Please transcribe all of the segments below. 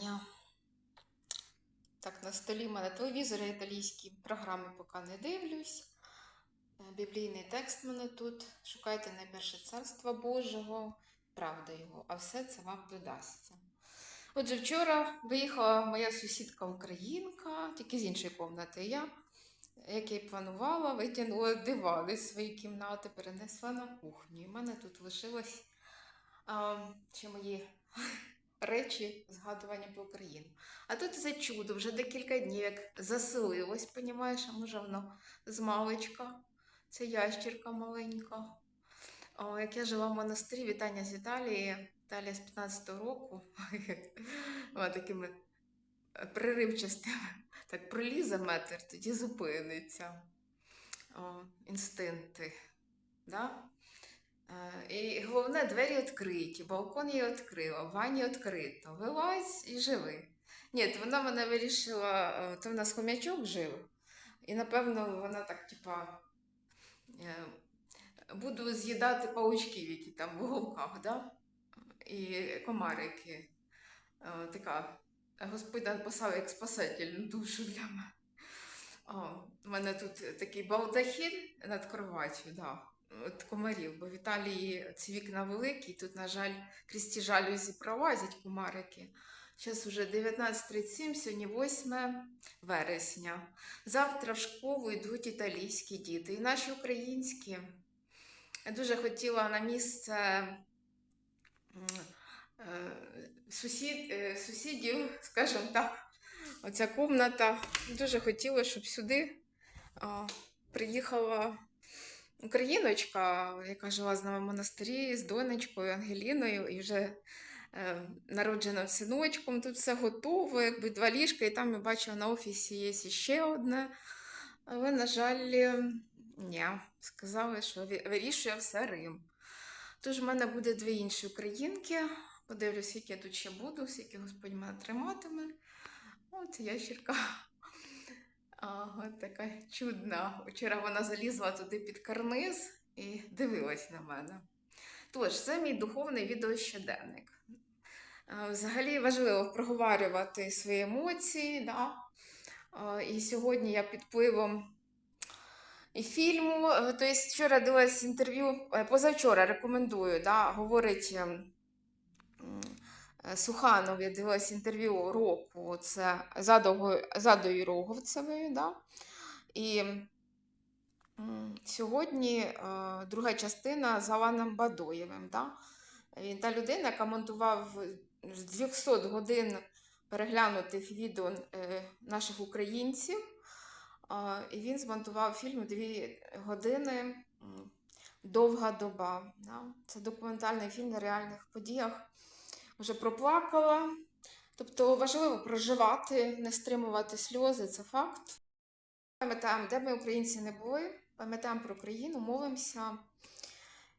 Ня. Так, на столі в мене телевізор італійські програми поки не дивлюсь. Е, Біблійний текст в мене тут. Шукайте найперше царства Божого, правда його, а все це вам додасться. Отже, вчора виїхала моя сусідка Українка, тільки з іншої кімнати. Я, як я й планувала, витягнула диван із своєї кімнати, перенесла на кухню. І в мене тут лишилось а, ще мої речі, згадування про Україну. А тут це чудо, вже декілька днів як заселилось, понімаєш, а може воно з маличка. Це ящірка маленька. О, як я жила в монастирі, вітання з Італії. Італія з 15-го року. Вона такими е, приривчастими. Так пролізе метр, тоді зупиниться. О, інстинкти. Да? І головне, двері відкриті, балкон її відкрила, ванні відкрито. Вилазь і живи. Ні, вона мене вирішила, е, то в нас хомячок жив. І напевно вона так, типа, е, буду з'їдати паучків, які там в уголках, да? і комарики. Е, Така Господь послав як спасательну душу для мене. У мене тут такий балдахін над кроватью, да. От комарів, бо в Італії ці вікна великі, тут, на жаль, крізь ті жалюзі пролазять комарики. Зараз вже 19.37, сьогодні 8 вересня. Завтра в школу йдуть італійські діти і наші українські. Я дуже хотіла на місце е, сусід, е, сусідів, скажімо так, оця комната. Дуже хотіла, щоб сюди приїхала україночка, яка жила з нами в монастирі, з донечкою Ангеліною, і вже е, народженим синочком. Тут все готово, якби два ліжка, і там я бачила на офісі є ще одне. Але, на жаль, ні, сказали, що вирішує все Рим. Тож в мене буде дві інші українки. Подивлюсь, скільки я тут ще буду, скільки Господь мене триматиме. От ящірка. Ага, така чудна. Вчора вона залізла туди під карниз і дивилась на мене. Тож, це мій духовний відеощоденник. Е, Взагалі важливо проговорювати свої емоції. Да? Е, І сьогодні я під впливом і фільму. Тобто вчора дивилась інтерв'ю, позавчора рекомендую, да? говорить. Е, Суханов, я дивилась інтерв'ю року, це Задою, Роговцевою. Да? І сьогодні е, друга частина з Аланом Бадоєвим. Да? Він та людина, яка монтував з 200 годин переглянутих відео е, наших українців. І він змонтував фільм дві години Довга доба. Да? Це документальний фільм на реальних подіях. Вже проплакала. Тобто важливо проживати, не стримувати сльози, це факт. Пам'ятаємо, де ми українці не були, пам'ятаємо про країну, молимося.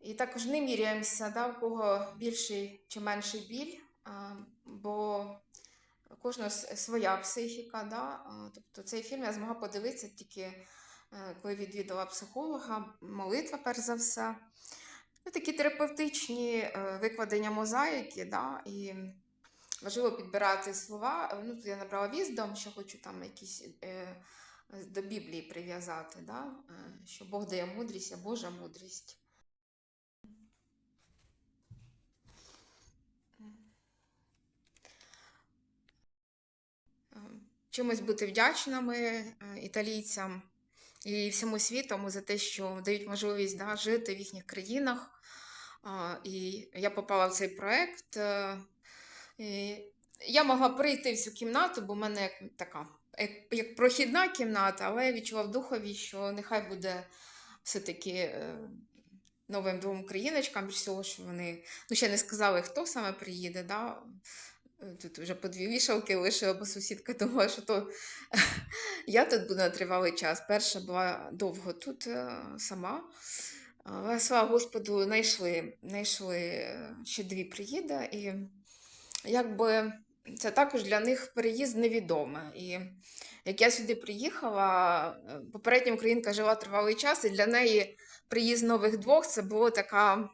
І також не міряємося, да, у кого більший чи менший біль, бо с- своя психіка. Да? Тобто цей фільм я змогла подивитися тільки е, коли відвідала психолога, молитва перш за все. Ну, такі терапевтичні е, викладення мозаїки, да? і важливо підбирати слова. Е, Ну, тут я набрала віздом, що хочу там якісь е, до Біблії прив'язати, да? що Бог дає мудрість, а Божа мудрість. Е, Чимось бути вдячними італійцям і всьому світу за те, що дають можливість да, жити в їхніх країнах. І я попала в цей проект. е, я могла прийти в цю кімнату, бо в мене як така як, прохідна кімната, але я відчула в духові, що нехай буде все-таки е, новим двом україночкам, більш всього, що вони ну, ще не сказали, хто саме приїде. Да? Тут вже по дві вішалки лишила, бо сусідка думала, що то я тут буду на тривалий час. Перша була довго тут е, сама. Але слава Господу, знайшли, знайшли е, ще дві приїде, і якби це також для них переїзд невідоме. І як я сюди приїхала, е, попередня українка жила тривалий час, і для неї приїзд нових двох це було така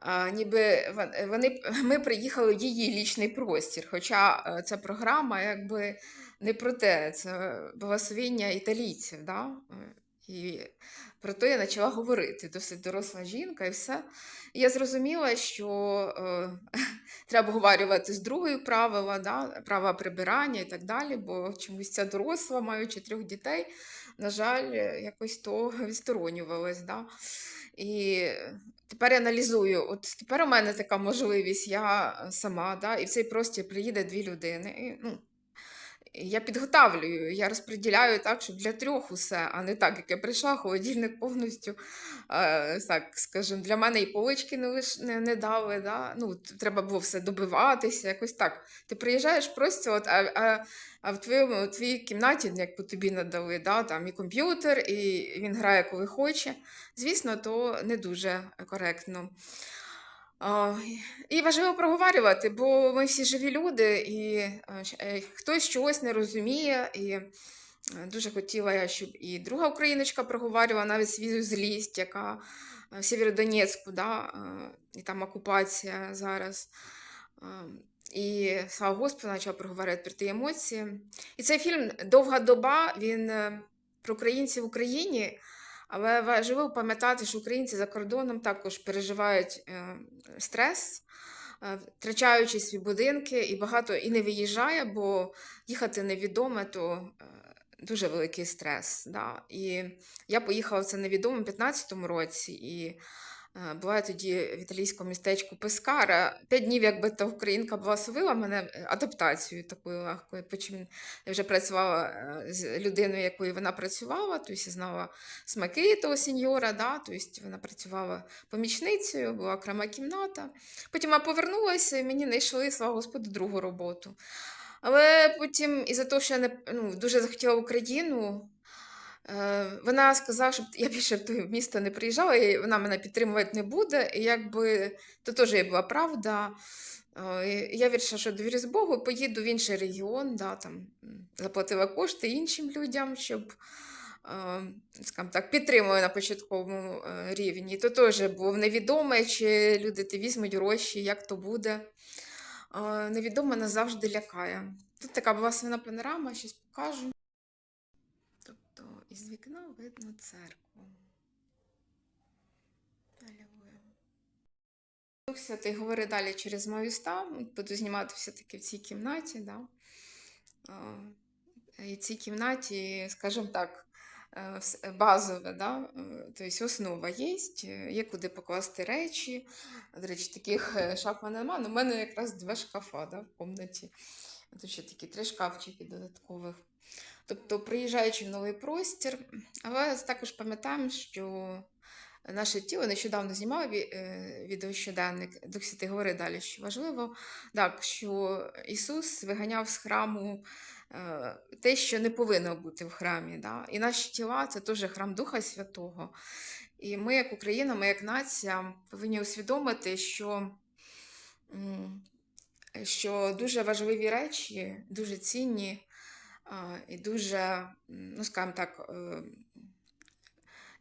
а, ніби вони, ми приїхали в її лічний простір. Хоча е, ця програма якби не про те, це благословення італійців. Да? І про те я почала говорити. Досить доросла жінка і все. І я зрозуміла, що е, треба обговорювати з другою правила, да? права прибирання і так далі, бо чомусь ця доросла, маючи трьох дітей, на жаль, якось то відсторонювалась. Да? І тепер я аналізую. От тепер у мене така можливість, я сама, да, і в цей простір приїде дві людини. І, ну, я підготавлюю, я розподіляю так, щоб для трьох усе, а не так, як я прийшла, холодильник повністю, е, так скажімо, для мене і полички не, лиш, не, не дали. Да? Ну, треба було все добиватися, якось так. Ти приїжджаєш просто, от, а, а, а в твоєму, у твоїй кімнаті, як по тобі надали, да, там і комп'ютер, і він грає, коли хоче. Звісно, то не дуже коректно. І важливо проговорювати, бо ми всі живі люди, і е, е, хтось чогось не розуміє. І е, дуже хотіла я, щоб і друга україночка проговорювала навіть свою злість, яка в Сєвєродонецьку, да, і там окупація зараз. І слава Господу, почала проговорювати про ті емоції. І цей фільм Довга доба, він про українців в Україні. Але важливо пам'ятати, що українці за кордоном також переживають е, стрес, е, втрачаючи свої будинки, і багато і не виїжджає, бо їхати невідоме, то е, дуже великий стрес. Да? І я поїхала в це невідоме в 15-му році. І була тоді в італійському містечку Пескара. П'ять днів, якби та українка благословила мене е, адаптацією такою легкою. Потім я вже працювала е, з людиною, якою вона працювала, тобто знала смаки того сеньора, да? тобто вона працювала помічницею, була окрема кімната. Потім я повернулася і мені знайшли, слава Господу, другу роботу. Але потім, із-за того, що я не, ну, дуже захотіла Україну, е, вона сказала, щоб я більше в те місто не приїжджала, і вона мене підтримувати не буде. І якби то теж була правда. Е, Я вирішила, що довірюсь Богу, поїду в інший регіон, да, там, заплатила кошти іншим людям, щоб е, так, підтримую на початковому е, рівні. То теж було невідоме, чи люди ти візьмуть гроші, як то буде. Е, Невідоме назавжди лякає. Тут така благословена панорама, щось покажу. Вікна видно церкву. Алілуя. Дух Святий говорить далі через мою уста. Буду знімати все-таки в цій кімнаті. Да? І в цій кімнаті, скажімо так, е, базове, да? е, тобто основа є, е, є куди покласти речі. До речі, таких шаф мене немає, в мене якраз два шкафа да, в кімнаті. Тут ще такі три шкафчики додаткових. Тобто, приїжджаючи в новий простір, але також пам'ятаємо, що наше тіло нещодавно знімав ві- е, відеощоденник, Дух Святий говорить далі, що важливо, так, що Ісус виганяв з храму е, те, що не повинно бути в храмі. Да? І наші тіла це теж храм Духа Святого. І ми, як Україна, ми як нація, повинні усвідомити, що, що дуже важливі речі, дуже цінні і дуже, ну скажімо так, е,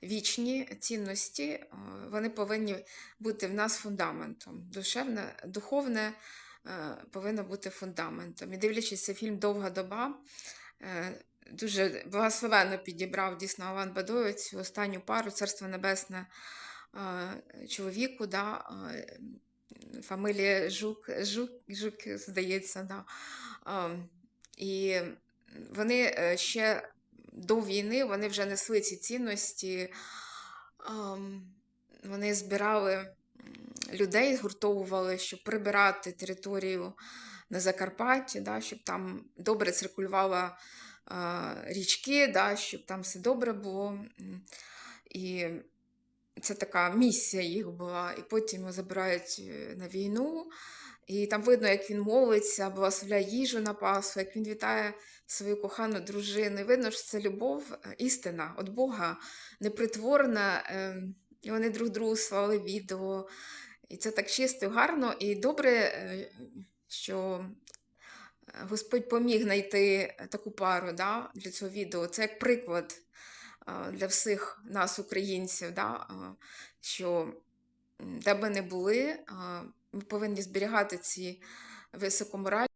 вічні цінності, е, вони повинні бути в нас фундаментом. Душевне, духовне е, повинно бути фундаментом. І дивлячись цей фільм Довга доба, дуже благословенно підібрав дійсно Алан Бадоєв цю останню пару Царство Небесне чоловіку. Да, Фамилія Жук, Жук, Жук, здається, да. Ем, І вони е, ще до війни вони вже несли ці цінності. Вони збирали людей, згуртовували, щоб прибирати територію на Закарпатті, да, щоб там добре циркулювали річки, да, щоб там все добре було. І це така місія їх була. І потім його забирають е, на війну. І там видно, як він молиться, благословляє їжу на Пасху, як він вітає свою кохану дружину. І видно, що це любов, е, істина від Бога, непритворна. е, І вони друг другу слали відео. І це так чисто, гарно і добре, е, що е, Господь поміг знайти таку пару да, для цього відео. Це як приклад для всіх нас, українців, да, що де би не були, ми повинні зберігати ці високоморальні